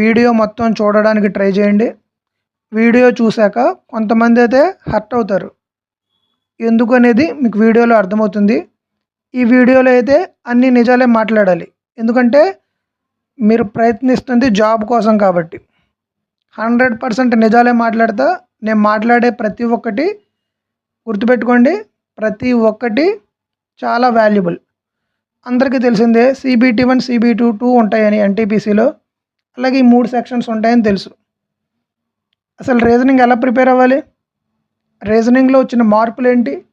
Video మొత్తం చూడడానికి try చేయండి. వీడియో చూశాక కొంతమంది అయితే హర్ట్ అవుతారు. ఎందుకు అనేది మీకు వీడియోలో అర్థమవుతుంది. ఈ వీడియోలో అయితే అన్ని నిజాలే మాట్లాడాలి. ఎందుకంటే మీరు ప్రయత్నిస్తుంది జాబ్ కోసం కాబట్టి. హండ్రెడ్ పర్సెంట్ నిజాలే మాట్లాడతా నేను మాట్లాడే ప్రతి ఒక్కటి గుర్తుపెట్టుకోండి. ప్రతి ఒక్కటి చాలా వాల్యుబుల్. అందరికీ తెలిసిందే CBT one CB two two ఉంటాయని ఎన్టీపీసీలో అలాగే ఈ మూడు సెక్షన్స్ ఉంటాయని తెలుసు. అసలు రీజనింగ్ ఎలా ప్రిపేర్ అవ్వాలి? రీజనింగ్లో వచ్చిన మార్పులు ఏంటి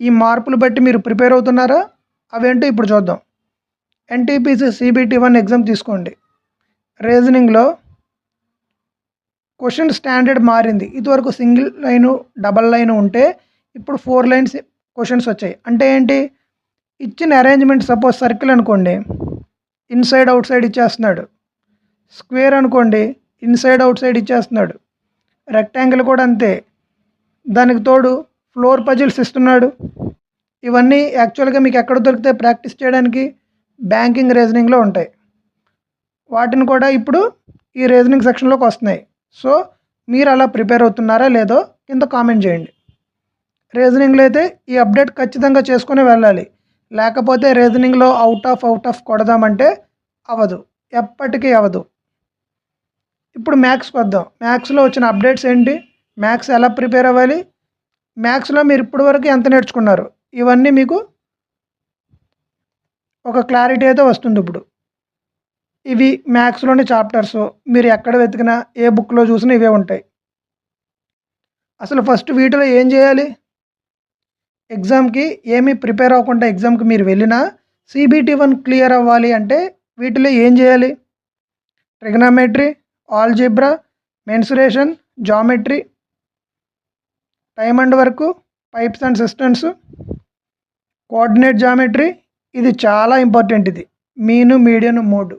ఈ మార్పులు బట్టి మీరు ప్రిపేర్ అవుతున్నారా? అవేంటో ఇప్పుడు చూద్దాం. ఎన్టీపీసీ సిబిటి వన్ ఎగ్జామ్ తీసుకోండి. రీజనింగ్లో క్వశ్చన్ స్టాండర్డ్ మారింది. ఇదివరకు సింగిల్ లైను డబల్ లైన్ ఉంటే ఇప్పుడు ఫోర్ లైన్స్ క్వశ్చన్స్ వచ్చాయి. అంటే ఏంటి? ఇచ్చిన అరేంజ్మెంట్ సపోజ్ సర్కిల్ అనుకోండి. ఇన్సైడ్ అవుట్ సైడ్ ఇచ్చేస్తున్నాడు. స్క్వేర్ అనుకోండి ఇన్సైడ్ అవుట్ సైడ్ ఇచ్చేస్తున్నాడు. రెక్టాంగిల్ కూడా అంతే. దానికి తోడు ఫ్లోర్ పజిల్స్ ఇస్తున్నాడు. ఇవన్నీ యాక్చువల్గా మీకు ఎక్కడ దొరికితే ప్రాక్టీస్ చేయడానికి బ్యాంకింగ్ రీజనింగ్లో ఉంటాయి. వాటిని కూడా ఇప్పుడు ఈ రీజనింగ్ సెక్షన్లోకి వస్తున్నాయి. సో మీరు అలా ప్రిపేర్ అవుతున్నారా లేదో కింద కామెంట్ చేయండి. రీజనింగ్లో అయితే ఈ అప్డేట్ ఖచ్చితంగా చేసుకుని వెళ్ళాలి. లేకపోతే రీజనింగ్లో అవుట్ ఆఫ్ అవుట్ ఆఫ్ కొడదామంటే అవ్వదు ఎప్పటికీ అవ్వదు ఇప్పుడు మ్యాథ్స్ వద్దాం. మ్యాథ్స్లో వచ్చిన అప్డేట్స్ ఏంటి? మ్యాథ్స్ ఎలా ప్రిపేర్ అవ్వాలి? మ్యాథ్స్లో మీరు ఇప్పటివరకు ఎంత నేర్చుకున్నారు? ఇవన్నీ మీకు ఒక క్లారిటీ అయితే వస్తుంది ఇప్పుడు. ఇవి మ్యాథ్స్లోని చాప్టర్స్. మీరు ఎక్కడ వెతికినా ఏ బుక్లో చూసినా ఇవే ఉంటాయి. అసలు ఫస్ట్ వీటిలో ఏం చేయాలి? ఎగ్జామ్కి ఏమీ ప్రిపేర్ అవ్వకుండా ఎగ్జామ్కి మీరు వెళ్ళినా సిబిటి వన్ క్లియర్ అవ్వాలి అంటే వీటిలో ఏం చేయాలి? Trigonometry algebra mensuration geometry time and work pipes and cisterns coordinate geometry. ఇది చాలా ఇంపార్టెంట్ ఇది. మీను మీడియన్ మోడ్.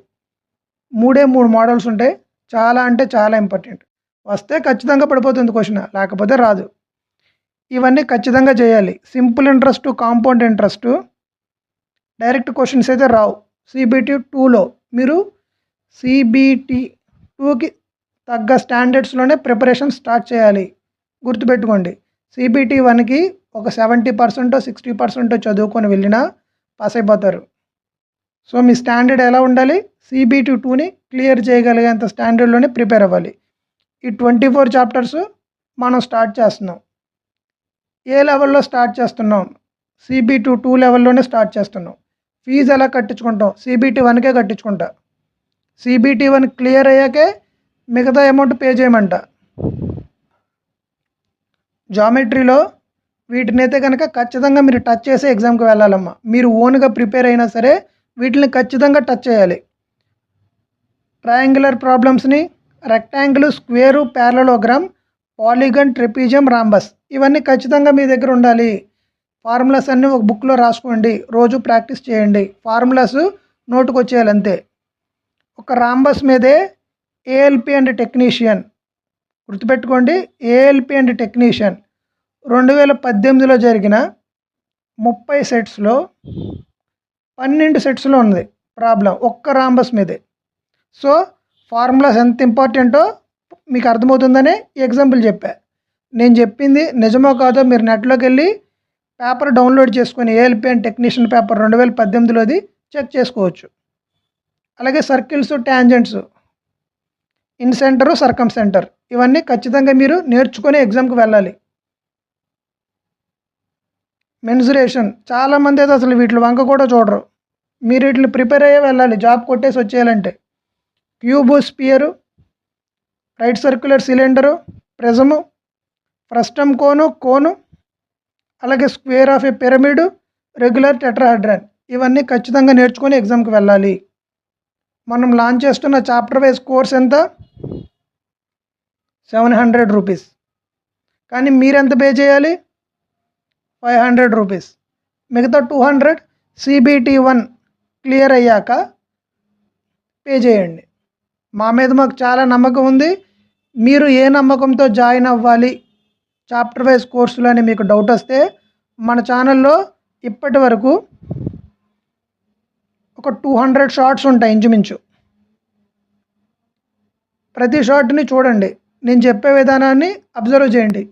మూడే మూడు మోడల్స్ ఉంటాయి చాలా అంటే చాలా ఇంపార్టెంట్. వస్తే ఖచ్చితంగా పడిపోతుంది క్వశ్చన్. లేకపోతే రాదు. ఇవన్నీ ఖచ్చితంగా చేయాలి. Simple interest compound interest. Direct questions అయితే రావు. సిబిటి టూలో. మీరు సిబిటి టూకి తగ్గ స్టాండర్డ్స్లోనే ప్రిపరేషన్ స్టార్ట్ చేయాలి. గుర్తుపెట్టుకోండి సిబిటి వన్కి ఒక సెవెంటీ పర్సెంటో సిక్స్టీ పర్సెంటో చదువుకొని వెళ్ళినా పాస్ అయిపోతారు. సో మీ స్టాండర్డ్ ఎలా ఉండాలి? సిబిటి టూని క్లియర్ చేయగలిగేంత స్టాండర్డ్లోనే ప్రిపేర్ అవ్వాలి. ఈ ట్వంటీ ఫోర్ చాప్టర్స్ మనం స్టార్ట్ చేస్తున్నాం. ఏ లెవెల్లో స్టార్ట్ చేస్తున్నాం? సిబి టూ టూ లెవెల్లోనే స్టార్ట్ చేస్తున్నాం. ఫీజు ఎలా కట్టించుకుంటాం? సిబిటి వన్కే కట్టించుకుంటా. సిబిటి వన్ క్లియర్ అయ్యాకే మిగతా అమౌంట్ పే చేయమంట. జామెట్రీలో వీటినైతే కనుక ఖచ్చితంగా మీరు టచ్ చేసే ఎగ్జామ్కి వెళ్ళాలమ్మా. మీరు ఓన్గా ప్రిపేర్ అయినా సరే వీటిని ఖచ్చితంగా టచ్ చేయాలి. ట్రయాంగులర్ ప్రాబ్లమ్స్ని rectangle square parallelogram polygon trapezium rhombus ఇవన్నీ ఖచ్చితంగా మీ దగ్గర ఉండాలి. ఫార్ములాస్ అన్నీ ఒక బుక్లో రాసుకోండి. రోజు ప్రాక్టీస్ చేయండి. ఫార్ములాస్ నోటుకు వచ్చేయాలి అంతే ఒక రాంబస్ మీదే ఏఎల్పి అండ్ టెక్నీషియన్ గుర్తుపెట్టుకోండి ఏఎల్పి అండ్ టెక్నీషియన్ రెండు వేల పద్దెనిమిదిలో జరిగిన ముప్పై సెట్స్లో పన్నెండు సెట్స్లో ఉంది ప్రాబ్లం ఒక్క రాంబస్ మీదే. సో ఫార్ములాస్ ఎంత ఇంపార్టెంటో మీకు అర్థమవుతుందని ఎగ్జాంపుల్ చెప్పా. నేను చెప్పింది నిజమో కాదో మీరు నెట్లోకి వెళ్ళి పేపర్ డౌన్లోడ్ చేసుకొని ఏఎల్పి అండ్ టెక్నీషియన్ పేపర్ రెండు వేల పద్దెనిమిదిలోది చెక్ చేసుకోవచ్చు. అలాగే circles tangents incentre circumcentre ఇవన్నీ ఖచ్చితంగా మీరు నేర్చుకుని ఎగ్జామ్కి వెళ్ళాలి. మెన్సురేషన్ చాలామంది అయితే అసలు వీటి వంక కూడా చూడరు. మీరు వీటిని ప్రిపేర్ అయ్యే వెళ్ళాలి. జాబ్ కొట్టేసి వచ్చేయాలంటే. Cube sphere right circular cylinder prism frustum cone cone అలాగే square of a pyramid regular tetrahedron ఇవన్నీ ఖచ్చితంగా నేర్చుకొని ఎగ్జామ్కి వెళ్ళాలి. మనం లాంచ్ చేస్తున్న చాప్టర్ వైజ్ కోర్స్ ఎంత? సెవెన్ హండ్రెడ్ రూపీస్ కానీ మీరెంత పే చేయాలి? ఫైవ్ హండ్రెడ్ రూపీస్ మిగతా two hundred CBT one clear అయ్యాక పే చేయండి. మా మీద మాకు చాలా నమ్మకం ఉంది. మీరు ఏ నమ్మకంతో జాయిన్ అవ్వాలి? చాప్టర్ వైజ్ కోర్సులు అని మీకు డౌట్ వస్తే మన ఛానల్లో ఇప్పటి వరకు ఒక టూ హండ్రెడ్ షార్ట్స్ ఉంటాయి ఇంచుమించు ప్రతి షార్ట్ని చూడండి. నేను చెప్పే విధానాన్ని అబ్జర్వ్ చేయండి.